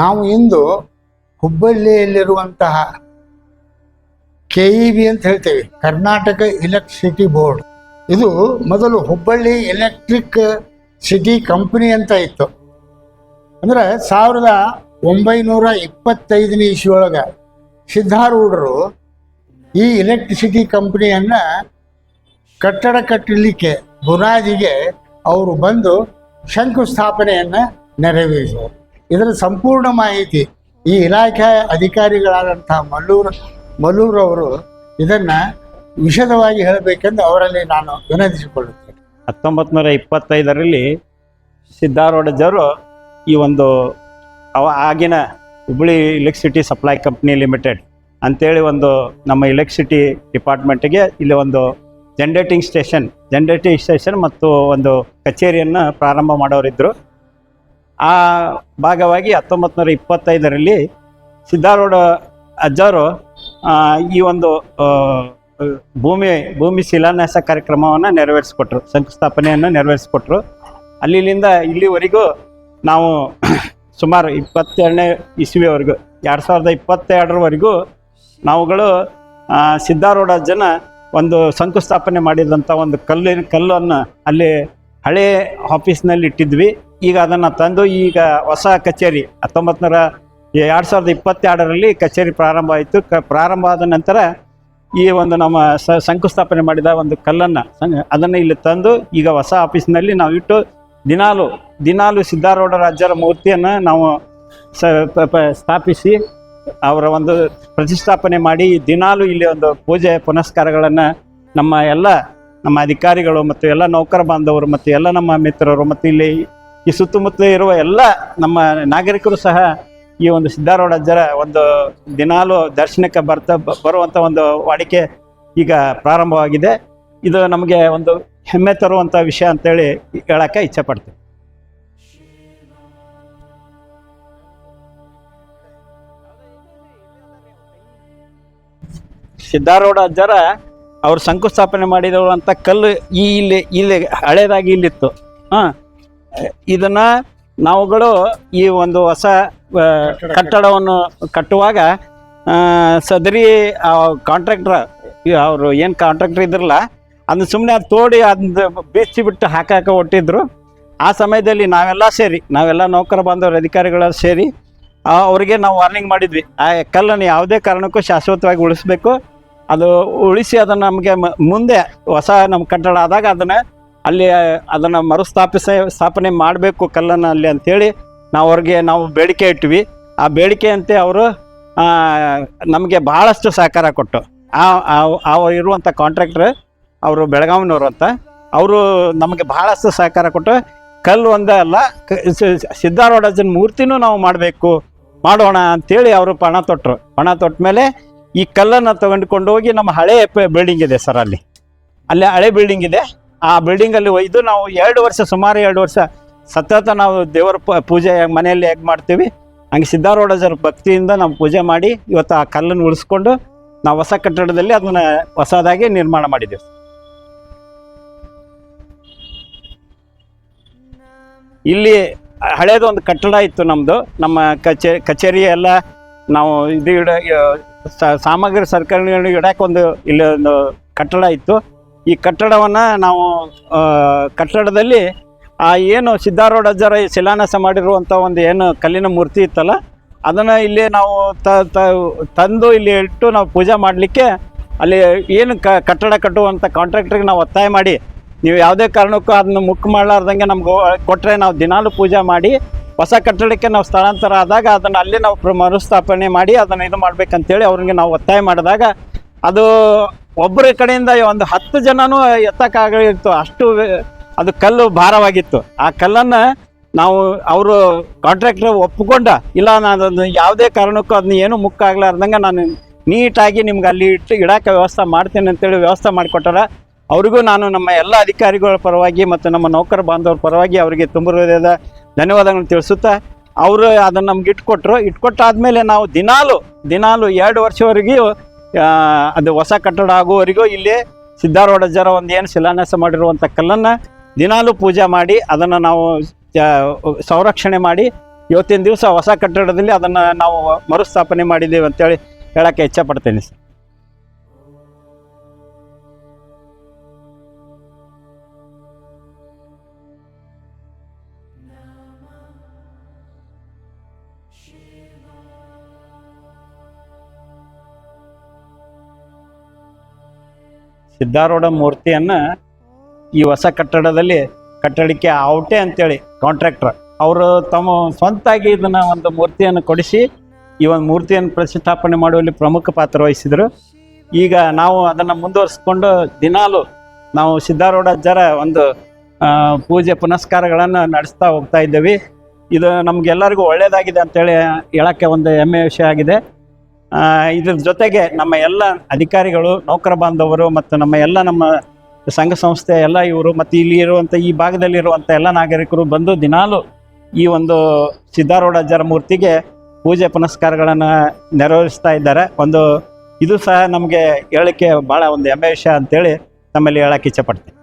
ನಾವು ಇಂದು ಹುಬ್ಬಳ್ಳಿಯಲ್ಲಿರುವಂತಹ ಕೆ ಇ ಬಿ ಅಂತ ಹೇಳ್ತೇವೆ, ಕರ್ನಾಟಕ ಎಲೆಕ್ಟ್ರಿಸಿಟಿ ಬೋರ್ಡ್ ಇದು ಮೊದಲು ಹುಬ್ಬಳ್ಳಿ ಎಲೆಕ್ಟ್ರಿಕ್ ಸಿಟಿ ಕಂಪನಿ ಅಂತ ಇತ್ತು. ಅಂದ್ರೆ ಸಾವಿರದ ಒಂಬೈನೂರ ಇಪ್ಪತ್ತೈದನೇ ಇಸ್ವಿಯೊಳಗೆ ಸಿದ್ಧಾರೂಢರು ಈ ಎಲೆಕ್ಟ್ರಿಸಿಟಿ ಕಂಪ್ನಿಯನ್ನು ಕಟ್ಟಡ ಕಟ್ಟಲಿಕ್ಕೆ ಬುನಾದಿಗೆ ಅವರು ಬಂದು ಶಂಕುಸ್ಥಾಪನೆಯನ್ನು ನೆರವೇರಿಸಿದರು. ಇದರ ಸಂಪೂರ್ಣ ಮಾಹಿತಿ ಈ ಇಲಾಖೆ ಅಧಿಕಾರಿಗಳಾದಂತಹ ಮಲ್ಲೂರು ಅವರು ಇದನ್ನು ವಿಷದವಾಗಿ ಹೇಳಬೇಕೆಂದು ಅವರಲ್ಲಿ ನಾನು ವಿನಂತಿಸಿಕೊಳ್ಳುತ್ತೇನೆ. ಹತ್ತೊಂಬತ್ತು ನೂರ ಇಪ್ಪತ್ತೈದರಲ್ಲಿ ಸಿದ್ಧಾರೂಢಜ್ಜವರು ಈ ಒಂದು ಅವ ಆಗಿನ Hubballi electricity supply company limited ಅಂತೇಳಿ ಒಂದು ನಮ್ಮ ಇಲೆಕ್ಟ್ರಿಸಿಟಿ ಡಿಪಾರ್ಟ್ಮೆಂಟ್ಗೆ ಇಲ್ಲಿ ಒಂದು ಜನ್ರೇಟಿಂಗ್ ಸ್ಟೇಷನ್ ಜನ್ರೇಟಿಂಗ್ ಸ್ಟೇಷನ್ ಮತ್ತು ಒಂದು ಕಚೇರಿಯನ್ನು ಪ್ರಾರಂಭ ಮಾಡೋರಿದ್ದರು ಆ ಭಾಗವಾಗಿ ಹತ್ತೊಂಬತ್ತು ನೂರ ಇಪ್ಪತ್ತೈದರಲ್ಲಿ ಸಿದ್ಧಾರೂಢ ಅಜ್ಜಾರು ಈ ಒಂದು ಭೂಮಿ ಭೂಮಿ ಶಿಲಾನ್ಯಾಸ ಕಾರ್ಯಕ್ರಮವನ್ನು ನೆರವೇರಿಸಿಕೊಟ್ರು, ಶಂಕುಸ್ಥಾಪನೆಯನ್ನು ನೆರವೇರಿಸಿಕೊಟ್ರು. ಅಲ್ಲಿಂದ ಇಲ್ಲಿವರೆಗೂ ನಾವು ಸುಮಾರು ಇಪ್ಪತ್ತೆರಡನೇ ಇಸ್ವಿಯವರೆಗೂ ಎರಡು ಸಾವಿರದ ಇಪ್ಪತ್ತೆರಡರವರೆಗೂ ನಾವುಗಳು ಸಿದ್ಧಾರೂಢ ಜನ ಒಂದು ಶಂಕುಸ್ಥಾಪನೆ ಮಾಡಿದಂಥ ಒಂದು ಕಲ್ಲಿನ, ಕಲ್ಲನ್ನು ಅಲ್ಲಿ ಹಳೆ ಆಫೀಸ್ನಲ್ಲಿ ಇಟ್ಟಿದ್ವಿ. ಈಗ ಅದನ್ನು ತಂದು ಈಗ ಹೊಸ ಕಚೇರಿ ಹತ್ತೊಂಬತ್ತು ನೂರ ಎರಡು ಸಾವಿರದ ಇಪ್ಪತ್ತೆರಡರಲ್ಲಿ ಕಚೇರಿ ಪ್ರಾರಂಭ ಆಯಿತು. ಕ ಪ್ರಾರಂಭ ಆದ ನಂತರ ಈ ಒಂದು ನಮ್ಮ ಸ ಶಂಕುಸ್ಥಾಪನೆ ಮಾಡಿದ ಒಂದು ಕಲ್ಲನ್ನು ಅದನ್ನು ಇಲ್ಲಿ ತಂದು ಈಗ ಹೊಸ ಆಫೀಸ್ನಲ್ಲಿ ನಾವು ಇಟ್ಟು ದಿನಾಲು ದಿನಾಲು ಸಿದ್ಧಾರೂಢ ರಾಜರ ಮೂರ್ತಿಯನ್ನು ನಾವು ಸ ಸ್ಥಾಪಿಸಿ ಅವರ ಒಂದು ಪ್ರತಿಷ್ಠಾಪನೆ ಮಾಡಿ ದಿನಾಲು ಇಲ್ಲಿ ಒಂದು ಪೂಜೆ ಪುನಸ್ಕಾರಗಳನ್ನು ನಮ್ಮ ಎಲ್ಲ ನಮ್ಮ ಅಧಿಕಾರಿಗಳು ಮತ್ತು ಎಲ್ಲ ನೌಕರ ಬಾಂಧವರು ಮತ್ತು ಎಲ್ಲ ನಮ್ಮ ಮಿತ್ರರು ಮತ್ತು ಇಲ್ಲಿ ಈ ಸುತ್ತಮುತ್ತ ಇರುವ ಎಲ್ಲ ನಮ್ಮ ನಾಗರಿಕರು ಸಹ ಈ ಒಂದು ಸಿದ್ಧಾರೂಢಜ್ಜರ ಒಂದು ದಿನಾಲು ದರ್ಶನಕ್ಕೆ ಬರ್ತಾ ಬರುವಂಥ ಒಂದು ವಾಡಿಕೆ ಈಗ ಪ್ರಾರಂಭವಾಗಿದೆ. ಇದು ನಮಗೆ ಒಂದು ಹೆಮ್ಮೆ ತರುವಂಥ ವಿಷಯ ಅಂತೇಳಿ ಹೇಳಕ್ಕೆ ಇಚ್ಛೆ ಪಡ್ತೀನಿ. ಸಿದ್ಧಾರೂಢ ಅಜ್ಜರ ಅವರು ಶಂಕುಸ್ಥಾಪನೆ ಮಾಡಿರುವಂಥ ಕಲ್ಲು ಈ ಇಲ್ಲಿ ಇಲ್ಲಿ ಹಳೇದಾಗಿ ಇಲ್ಲಿತ್ತು. ಹಾಂ. ಇದನ್ನ ನಾವುಗಳು ಈ ಒಂದು ಹೊಸ ಕಟ್ಟಡವನ್ನು ಕಟ್ಟುವಾಗ ಸದರಿ ಕಾಂಟ್ರಾಕ್ಟ್ರ ಅವರು ಏನು ಕಾಂಟ್ರಾಕ್ಟರ್ ಇದ್ರಲ್ಲ, ಅದನ್ನ ಸುಮ್ಮನೆ ಅದು ತೋಡಿ ಅದನ್ನ ಬೇಸಿ ಬಿಟ್ಟು ಹಾಕಾಕ ಹೊಟ್ಟಿದ್ರು ಆ ಸಮಯದಲ್ಲಿ ನಾವೆಲ್ಲ ಸೇರಿ, ನಾವೆಲ್ಲ ನೌಕರ ಬಾಂಧವರು ಅಧಿಕಾರಿಗಳ ಸೇರಿ ಅವರಿಗೆ ನಾವು ವಾರ್ನಿಂಗ್ ಮಾಡಿದ್ವಿ. ಆ, ಕಲ್ಲನ್ನು ಯಾವುದೇ ಕಾರಣಕ್ಕೂ ಶಾಶ್ವತವಾಗಿ ಉಳಿಸ್ಬೇಕು. ಅದು ಉಳಿಸಿ ಅದನ್ನು ನಮಗೆ ಮುಂದೆ ಹೊಸ ನಮ್ಮ ಕಟ್ಟಡ ಆದಾಗ ಅದನ್ನು ಅಲ್ಲಿ ಅದನ್ನು ಮರುಸ್ಥಾಪಿಸ, ಸ್ಥಾಪನೆ ಮಾಡಬೇಕು ಕಲ್ಲನ್ನು ಅಲ್ಲಿ ಅಂಥೇಳಿ ನಾವು ಅವ್ರಿಗೆ ನಾವು ಬೇಡಿಕೆ ಇಟ್ವಿ. ಆ ಬೇಡಿಕೆಯಂತೆ ಅವರು ನಮಗೆ ಭಾಳಷ್ಟು ಸಹಕಾರ ಕೊಟ್ಟು, ಆ ಇರುವಂಥ ಕಾಂಟ್ರಾಕ್ಟ್ರ್ ಅವರು ಬೆಳಗಾವಿನವರು ಅಂತ, ಅವರು ನಮಗೆ ಭಾಳಷ್ಟು ಸಹಕಾರ ಕೊಟ್ಟು ಕಲ್ಲು ಒಂದೇ ಅಲ್ಲ ಸಿದ್ಧಾರೂಢಜನ ಮೂರ್ತಿನೂ ನಾವು ಮಾಡಬೇಕು, ಮಾಡೋಣ ಅಂಥೇಳಿ ಅವರು ಪಣ ತೊಟ್ಟರು ಪಣ ತೊಟ್ಟ ಮೇಲೆ ಈ ಕಲ್ಲನ್ನು ತಗೊಂಡುಕೊಂಡು ಹೋಗಿ ನಮ್ಮ ಹಳೆ ಬಿಲ್ಡಿಂಗ್ ಇದೆ ಸರ್ ಅಲ್ಲಿ. ಅಲ್ಲಿ ಹಳೆ ಬಿಲ್ಡಿಂಗ್ ಇದೆ. ಆ ಬಿಲ್ಡಿಂಗಲ್ಲಿ ಒಯ್ದು ನಾವು ಎರಡು ವರ್ಷ, ಸುಮಾರು ಎರಡು ವರ್ಷ ಸತತ ನಾವು ದೇವರ ಪೂಜೆ ಮನೆಯಲ್ಲಿ ಹೇಗೆ ಮಾಡ್ತೀವಿ, ಹಂಗೆ ಸಿದ್ಧಾರೂಢಜರ ಭಕ್ತಿಯಿಂದ ನಾವು ಪೂಜೆ ಮಾಡಿ ಇವತ್ತು ಆ ಕಲ್ಲನ್ನು ಉಳಿಸ್ಕೊಂಡು ನಾವು ಹೊಸ ಕಟ್ಟಡದಲ್ಲಿ ಅದನ್ನ ಹೊಸದಾಗಿ ನಿರ್ಮಾಣ ಮಾಡಿದ್ದೇವೆ. ಇಲ್ಲಿ ಹಳೇದು ಕಟ್ಟಡ ಇತ್ತು ನಮ್ಮದು ನಮ್ಮ ಕಚೇ, ಕಚೇರಿ ಎಲ್ಲ ನಾವು ಇದು ಇಡ ಸಾಮಗ್ರಿ ಸರ್ಕಾರಗಳು ಇಡಕ್ಕೆ ಒಂದು ಇಲ್ಲಿ ಒಂದು ಕಟ್ಟಡ ಇತ್ತು. ಈ ಕಟ್ಟಡವನ್ನು ನಾವು ಕಟ್ಟಡದಲ್ಲಿ ಆ ಏನು ಸಿದ್ಧಾರೂಢಜ್ಜರ ಅಜ್ಜರ ಶಿಲಾನ್ಯಾಸ ಮಾಡಿರುವಂಥ ಒಂದು ಏನು ಕಲ್ಲಿನ ಮೂರ್ತಿ ಇತ್ತಲ್ಲ, ಅದನ್ನು ಇಲ್ಲಿ ನಾವು ತ- ತಂದು ಇಲ್ಲಿ ಇಟ್ಟು ನಾವು ಪೂಜೆ ಮಾಡಲಿಕ್ಕೆ ಅಲ್ಲಿ ಏನು ಕ, ಕಟ್ಟಡ ಕಟ್ಟುವಂಥ ಕಾಂಟ್ರಾಕ್ಟ್ರಿಗೆ ನಾವು ಒತ್ತಾಯ ಮಾಡಿ, ನೀವು ಯಾವುದೇ ಕಾರಣಕ್ಕೂ ಅದನ್ನು ಮುಕ್ ಮಾಡಲಾರ್ದಂಗೆ ನಮ್ಗೆ ಕೊಟ್ಟರೆ ನಾವು ದಿನಾಲು ಪೂಜೆ ಮಾಡಿ, ಹೊಸ ಕಟ್ಟಡಕ್ಕೆ ನಾವು ಸ್ಥಳಾಂತರ ಆದಾಗ ಅದನ್ನು ಅಲ್ಲಿ ನಾವು ಮರುಸ್ಥಾಪನೆ ಮಾಡಿ ಅದನ್ನು ಇದು ಮಾಡಬೇಕಂತೇಳಿ ಅವ್ರಿಗೆ ನಾವು ಒತ್ತಾಯ ಮಾಡಿದಾಗ ಅದು ಒಬ್ಬರ ಕಡೆಯಿಂದ ಒಂದು ಹತ್ತು ಜನನೂ ಎತ್ತಕ್ಕಾಗಿತ್ತು ಅಷ್ಟು ಅದು ಕಲ್ಲು ಭಾರವಾಗಿತ್ತು. ಆ ಕಲ್ಲನ್ನು ನಾವು ಅವರು ಕಾಂಟ್ರಾಕ್ಟರ್ ಒಪ್ಪಿಕೊಂಡ, ಇಲ್ಲ ನಾನು ಅದನ್ನು ಯಾವುದೇ ಕಾರಣಕ್ಕೂ ಅದನ್ನ ಏನು ಮುಕ್ಕ ಆಗ್ಲಾರ್ದಂಗೆ ನಾನು ನೀಟಾಗಿ ನಿಮ್ಗೆ ಅಲ್ಲಿ ಇಟ್ಟು ಇಡಕ್ಕೆ ವ್ಯವಸ್ಥೆ ಮಾಡ್ತೇನೆ ಅಂತೇಳಿ ವ್ಯವಸ್ಥೆ ಮಾಡಿಕೊಟ್ಟಾರ. ಅವ್ರಿಗೂ ನಾನು ನಮ್ಮ ಎಲ್ಲ ಅಧಿಕಾರಿಗಳ ಪರವಾಗಿ ಮತ್ತು ನಮ್ಮ ನೌಕರ ಬಾಂಧವರ ಪರವಾಗಿ ಅವರಿಗೆ ತುಂಬ ಹೃದಯದ ಧನ್ಯವಾದಗಳನ್ನು ತಿಳಿಸುತ್ತಾ, ಅವರು ಅದನ್ನು ನಮ್ಗೆ ಇಟ್ಕೊಟ್ರು. ಇಟ್ಕೊಟ್ಟಾದ್ಮೇಲೆ ನಾವು ದಿನಾಲು ದಿನಾಲು ಎರಡು ವರ್ಷವರೆಗೂ ಅದು ಹೊಸ ಕಟ್ಟಡ ಆಗುವವರೆಗೂ ಇಲ್ಲಿ ಸಿದ್ಧಾರೂಢಜ್ಜರ ಒಂದು ಏನು ಶಿಲಾನ್ಯಾಸ ಮಾಡಿರುವಂಥ ಕಲ್ಲನ್ನು ದಿನಾಲು ಪೂಜೆ ಮಾಡಿ, ಅದನ್ನು ನಾವು ಸಂರಕ್ಷಣೆ ಮಾಡಿ, ಇವತ್ತಿನ ದಿವಸ ಹೊಸ ಕಟ್ಟಡದಲ್ಲಿ ಅದನ್ನು ನಾವು ಮರುಸ್ಥಾಪನೆ ಮಾಡಿದ್ದೀವಿ ಅಂತೇಳಿ ಹೇಳೋಕ್ಕೆ ಇಚ್ಛಪಡ್ತೇನೆ ಸರ್. ಸಿದ್ಧಾರೂಢ ಮೂರ್ತಿಯನ್ನು ಈ ಹೊಸ ಕಟ್ಟಡದಲ್ಲಿ ಕಟ್ಟಡಕ್ಕೆ ಔಟೆ ಅಂತೇಳಿ ಕಾಂಟ್ರಾಕ್ಟರ್. ಅವರು ತಮ್ಮ ಸ್ವಂತಾಗಿ ಇದನ್ನು ಒಂದು ಮೂರ್ತಿಯನ್ನು ಕೊಡಿಸಿ ಈ ಒಂದು ಮೂರ್ತಿಯನ್ನು ಪ್ರತಿಷ್ಠಾಪನೆ ಮಾಡುವಲ್ಲಿ ಪ್ರಮುಖ ಪಾತ್ರ ವಹಿಸಿದರು. ಈಗ ನಾವು ಅದನ್ನು ಮುಂದುವರಿಸ್ಕೊಂಡು ದಿನಾಲು ನಾವು ಸಿದ್ಧಾರೂಢ ಅಜ್ಜರ ಒಂದು ಪೂಜೆ ಪುನಸ್ಕಾರಗಳನ್ನು ನಡೆಸ್ತಾ ಹೋಗ್ತಾ ಇದ್ದೇವೆ. ಇದು ನಮಗೆಲ್ಲರಿಗೂ ಒಳ್ಳೆಯದಾಗಿದೆ ಅಂತೇಳಿ ಹೇಳೋಕ್ಕೆ ಒಂದು ಹೆಮ್ಮೆಯ ವಿಷಯ ಆಗಿದೆ. ಇದ್ರ ಜೊತೆಗೆ ನಮ್ಮ ಎಲ್ಲ ಅಧಿಕಾರಿಗಳು, ನೌಕರ ಬಾಂಧವರು ಮತ್ತು ನಮ್ಮ ಎಲ್ಲ ನಮ್ಮ ಸಂಘ ಸಂಸ್ಥೆ ಎಲ್ಲ ಇವರು ಮತ್ತು ಇಲ್ಲಿ ಇರುವಂಥ ಈ ಭಾಗದಲ್ಲಿರುವಂಥ ಎಲ್ಲ ನಾಗರಿಕರು ಬಂದು ದಿನಾಲು ಈ ಒಂದು ಸಿದ್ಧಾರೂಢ ಅಜ್ಜರ ಮೂರ್ತಿಗೆ ಪೂಜೆ ಪುನಸ್ಕಾರಗಳನ್ನು ನೆರವೇರಿಸ್ತಾ ಇದ್ದಾರೆ. ಒಂದು ಇದು ಸಹ ನಮಗೆ ಹೇಳಲಿಕ್ಕೆ ಭಾಳ ಒಂದು ಹೆಮ್ಮೆ ವಿಷಯ ಅಂತೇಳಿ ತಮ್ಮಲ್ಲಿ ಹೇಳಕ್ಕೆ ಇಚ್ಛಪಡ್ತೀನಿ